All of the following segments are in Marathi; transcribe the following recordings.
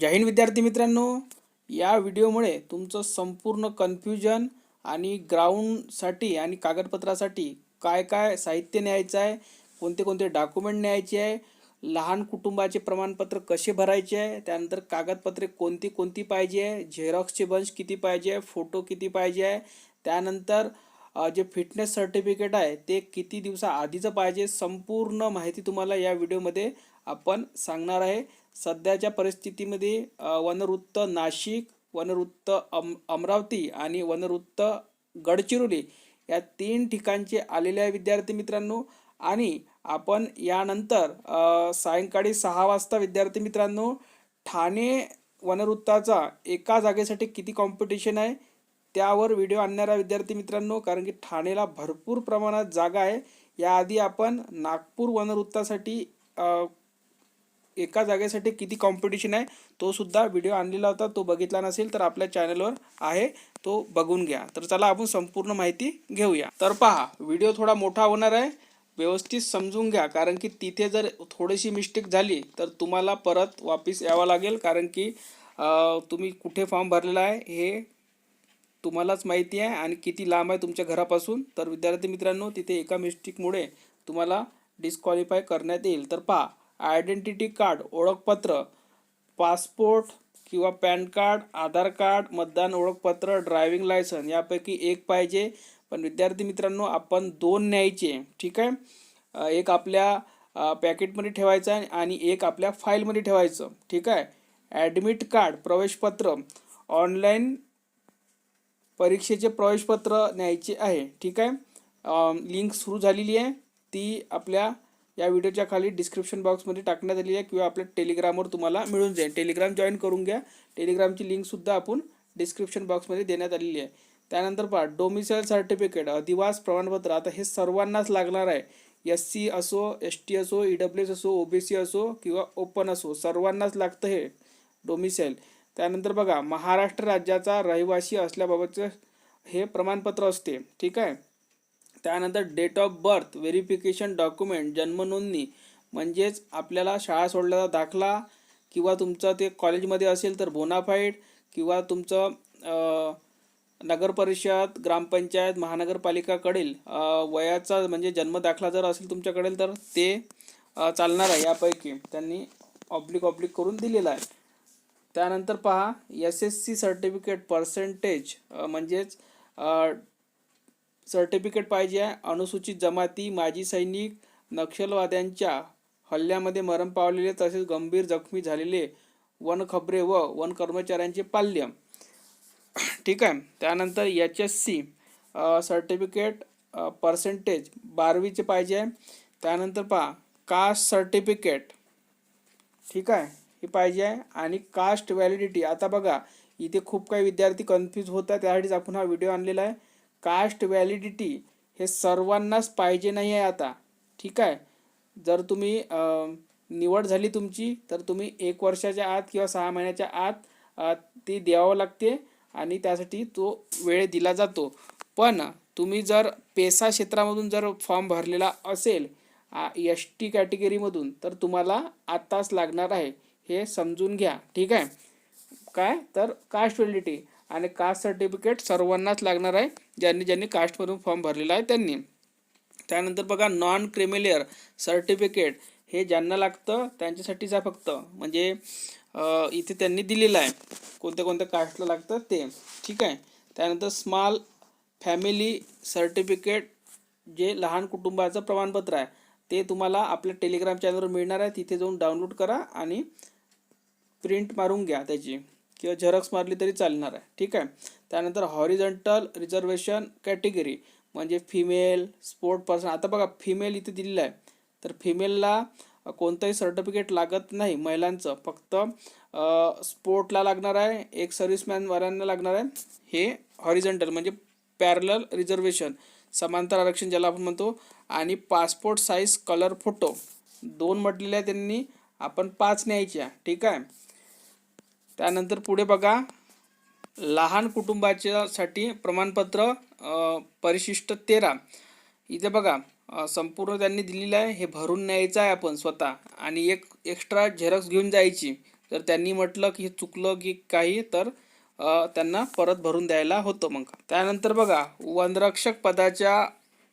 जय हिंद विद्यार्थी मित्रांनो. या व्हिडिओमुळे तुमचं संपूर्ण कन्फ्युजन आणि ग्राउंडसाठी आणि कागदपत्रासाठी काय काय साहित्य न्यायचं आहे कोणते कोणते डॉक्युमेंट न्यायचे आहे लहान कुटुंबाचे प्रमाणपत्र कसे भरायचे आहे त्यानंतर कागदपत्रे कोणती कोणती पाहिजे आहे झेरॉक्सचे बंच किती पाहिजे आहे फोटो किती पाहिजे आहे त्यानंतर जे फिटनेस सर्टिफिकेट आहे ते किती दिवसाआधीचं पाहिजे संपूर्ण माहिती तुम्हाला या व्हिडिओमध्ये आपण सांगणार आहे. सध्याच्या परिस्थितीमध्ये वनवृत्त नाशिक वनवृत्त अम अमरावती आणि वनवृत्त गडचिरोली या तीन ठिकाणचे आलेले आहे विद्यार्थी मित्रांनो. आणि आपण यानंतर सायंकाळी सहा वाजता विद्यार्थी मित्रांनो ठाणे वनवृत्ताचा एका जागेसाठी किती कॉम्पिटिशन आहे त्यावर व्हिडिओ आणणारा विद्यार्थी मित्रांनो कारण की ठाणेला भरपूर प्रमाणात जागा आहे. याआधी आपण नागपूर वनवृत्तासाठी एका जागेसाठी किती कॉम्पिटिशन आहे तो सुद्धा व्हिडिओ आणलेला होता तो बघितला नसेल तर आपल्या चॅनलवर आहे तो बघून घ्या. तर चला आपण संपूर्ण माहिती घेऊया. तर पहा व्हिडिओ थोडा मोठा होणार आहे व्यवस्थित समजून घ्या कारण की तिथे जर थोडीशी मिस्टेक झाली तर तुम्हाला परत वापस यावं लागेल कारण की तुम्ही कुठे फॉर्म भरलेला आहे हे तुम्हालाच माहिती आहे आणि किती लांब आहे तुमच्या घरापासून. तर विद्यार्थी मित्रांनो तिथे एका मिस्टेकमुळे तुम्हाला डिस्क्वालिफाय करण्यात येईल. तर पहा आयडेंटिटी कार्ड ओळखपत्र पासपोर्ट किंवा पॅन कार्ड आधार कार्ड मतदान ओळखपत्र ड्रायव्हिंग लायसन यापैकी एक पाहिजे. पण विद्यार्थी मित्रांनो आपण दोन न्यायचे ठीक आहे? एक आपल्या पॅकेटमध्ये ठेवायचं आहे आणि एक आपल्या फाईलमध्ये ठेवायचं ठीक आहे? ॲडमिट कार्ड प्रवेशपत्र ऑनलाईन परीक्षेचे प्रवेशपत्र न्यायचे आहे ठीक आहे? लिंक सुरू झालेली आहे. ती आपल्या या व्हिडिओच्या खाली डिस्क्रिप्शन बॉक्समध्ये टाकण्यात आलेली आहे किंवा आपल्या टेलिग्रामवर तुम्हाला मिळून जाईल. टेलिग्राम जॉईन करून घ्या. टेलिग्रामची लिंकसुद्धा आपण डिस्क्रिप्शन बॉक्समध्ये देण्यात आलेली आहे. त्यानंतर पहा डोमिसाईल सर्टिफिकेट अधिवास प्रमाणपत्र. आता हे सर्वांनाच लागणार आहे. एस सी असो एस टी असो ई डब्ल्यू एस असो ओ बी सी असो किंवा ओपन असो सर्वांनाच लागतं हे डोमिसाईल त्यानंतर बघा महाराष्ट्र राज्याचा रहिवासी असल्याबाबतचं हे प्रमाणपत्र असते. ठीक आहे? त्यानंतर date of birth verification document जन्मनोंदणी म्हणजेच आपल्याला शाळा सोडल्याचा दाखला किंवा तुमचं ते कॉलेजमध्ये असेल तर बोनाफाईड किंवा तुमचं नगरपरिषद ग्रामपंचायत महानगरपालिकाकडील वयाचा म्हणजे जन्मदाखला जर असेल तुमच्याकडे तर ते चालणार आहे यापैकी. त्यांनी ऑब्लिक ऑब्लिक करून दिलेला आहे. त्यानंतर पहा S S C certificate percentage म्हणजेच सर्टिफिकेट पाहिजे आहे. अनुसूचित जमाती माजी सैनिक नक्षलवाद्यांच्या हल्ल्यामध्ये मरण पावलेले तसेच गंभीर जखमी झालेले वनखबरे व वन कर्मचाऱ्यांचे पाल्य. ठीक आहे. त्यानंतर H S C certificate percentage बारावीचे पाहिजे आहे. त्यानंतर पहा कास्ट सर्टिफिकेट ठीक आहे. हे पाहिजे आहे. आणि कास्ट व्हॅलिडिटी आता बघा इथे खूप काही विद्यार्थी कन्फ्यूज होतात त्यासाठीच आपण हा व्हिडिओ आणलेला आहे. कास्ट व्हॅलिडिटी हे सर्वांनाच पाहिजे नाही आहे आता. ठीक आहे? जर तुम्ही निवड झाली तुमची तर तुम्ही एक वर्षाच्या आत किंवा सहा महिन्याच्या आत ती द्यावं लागते आणि त्यासाठी तो वेळ दिला जातो. पण तुम्ही जर पेसा क्षेत्रामधून जर फॉर्म भरलेला असेल एस टी कॅटेगरीमधून तर तुम्हाला आत्ताच लागणार आहे. हे समजून घ्या. ठीक आहे? काय? तर कास्ट व्हॅलिडिटी. आणि कास्ट सर्टिफिकेट सर्वांनाच लागणार आहे ज्यांनी ज्यांनी कास्टमधून फॉर्म भरलेला आहे त्यांनी. त्यानंतर बघा नॉन क्रिमिलियर सर्टिफिकेट हे ज्यांना लागतं त्यांच्यासाठीच आहे फक्त. म्हणजे इथे त्यांनी दिलेलं आहे. कोणत्या कोणत्या कास्टला लागतं ते. ठीक आहे? त्यानंतर स्मॉल फॅमिली सर्टिफिकेट जे लहान कुटुंबाचं प्रमाणपत्र आहे ते तुम्हाला आपल्या टेलिग्राम चॅनलवर मिळणार आहे. तिथे जाऊन डाउनलोड करा आणि प्रिंट मारून घ्या त्याची. किंवा झेरॉक्स मारली तरी चालणार आहे. ठीक आहे? त्यानंतर हॉरिझॉन्टल रिझर्वेशन कॅटेगरी म्हणजे फिमेल स्पोर्ट पर्सन. आता बघा फिमेल इथे दिलेलं आहे. तर फिमेलला कोणतंही सर्टिफिकेट लागत नाही महिलांचं. फक्त स्पोर्टला लागणार आहे एक सर्व्हिसमॅनवाल्यांना लागणार आहे. हे हॉरिझॉन्टल म्हणजे पॅरलल रिझर्वेशन. समांतर आरक्षण ज्याला आपण म्हणतो. आणि पासपोर्ट साईज कलर फोटो. दोन म्हटलेले आहे त्यांनी. आपण पाच न्यायच्या ठीक आहे? त्यानंतर पुढे बघा. लहान कुटुंबाच्यासाठी प्रमाणपत्र परिशिष्ट तेरा. इथे बघा संपूर्ण त्यांनी दिलेलं आहे. हे भरून न्यायचं आहे आपण स्वतः. आणि एक एक्स्ट्रा झेरॉक्स घेऊन जायची. जर त्यांनी म्हटलं की हे चुकलं की काही तर त्यांना परत भरून द्यायला होतं मग. त्यानंतर बघा वनरक्षक पदाच्या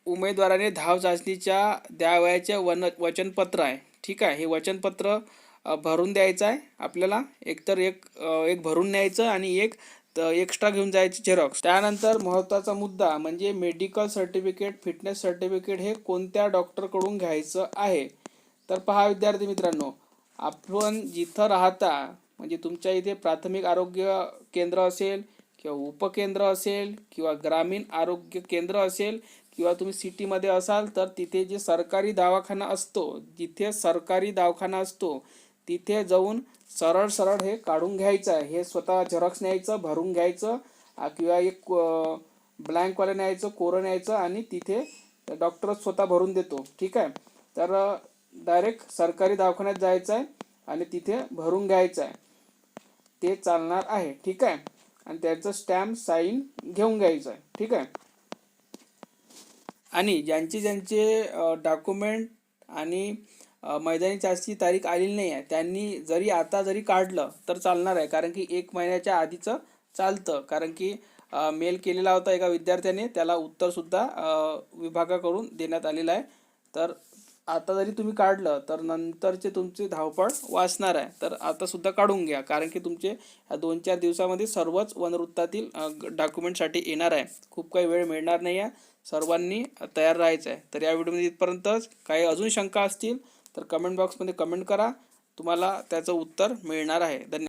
उमेदवाराने धाव चाचणीच्या द्यावयाचे वन वचनपत्र आहे. ठीक आहे? हे वचनपत्र भरून द्यायचं आहे आपल्याला. एकतर एक एक भरून न्यायचं आणि एक एक्स्ट्रा घेऊन जायची झेरॉक्स त्यानंतर महत्त्वाचा मुद्दा म्हणजे मेडिकल सर्टिफिकेट फिटनेस सर्टिफिकेट हे कोणत्या डॉक्टरकडून घ्यायचं आहे? तर पहा विद्यार्थी मित्रांनो आपण जिथं राहता म्हणजे तुमच्या इथे प्राथमिक आरोग्य केंद्र असेल किंवा उपकेंद्र असेल किंवा ग्रामीण आरोग्य केंद्र असेल किंवा तुम्ही सिटीमध्ये असाल तर तिथे जे सरकारी दवाखाना असतो जिथे सरकारी दवाखाना असतो तिथे जाऊन सरळ सरळ हे काढून घ्यायचं आहे. हे स्वतः झेरॉक्स न्यायचं भरून घ्यायचं किंवा एक ब्लँकवालं न्यायचं कोरं न्यायचं आणि तिथे डॉक्टर स्वतः भरून देतो. ठीक आहे? तर डायरेक्ट सरकारी दवाखान्यात जायचं आहे आणि तिथे भरून घ्यायचं आहे. ते चालणार आहे. ठीक आहे? आणि त्याचं स्टॅम्प साईन घेऊन घ्यायचं आहे. ठीक आहे? आणि ज्यांचे ज्यांचे डॉक्युमेंट आणि मैदानी चाचणी तारीख आलेली नाही आहे. त्यांनी जरी आता जरी काढलं तर चालणार आहे. कारण की एक महिन्याच्या आधीचं चालतं. कारण की मेल केलेला होता एका विद्यार्थ्याने. त्याला उत्तरसुद्धा विभागाकडून देण्यात आलेलं आहे. तर आता जरी तुम्ही काढलं तर नंतरचे तुमचे धावपळ वाचणार आहे. तर आतासुद्धा काढून घ्या. कारण की तुमचे या दोन चार दिवसामध्ये सर्वच वनवृत्तातील डॉक्युमेंटसाठी येणार आहे. खूप काही वेळ मिळणार नाही आहे. सर्वांनी तयार राहायचं आहे. तर या व्हिडिओमध्ये इथपर्यंतच काही अजून शंका असतील तर कमेंट बॉक्समध्ये कमेंट करा. तुम्हाला त्याचं उत्तर मिळणार आहे. धन्यवाद.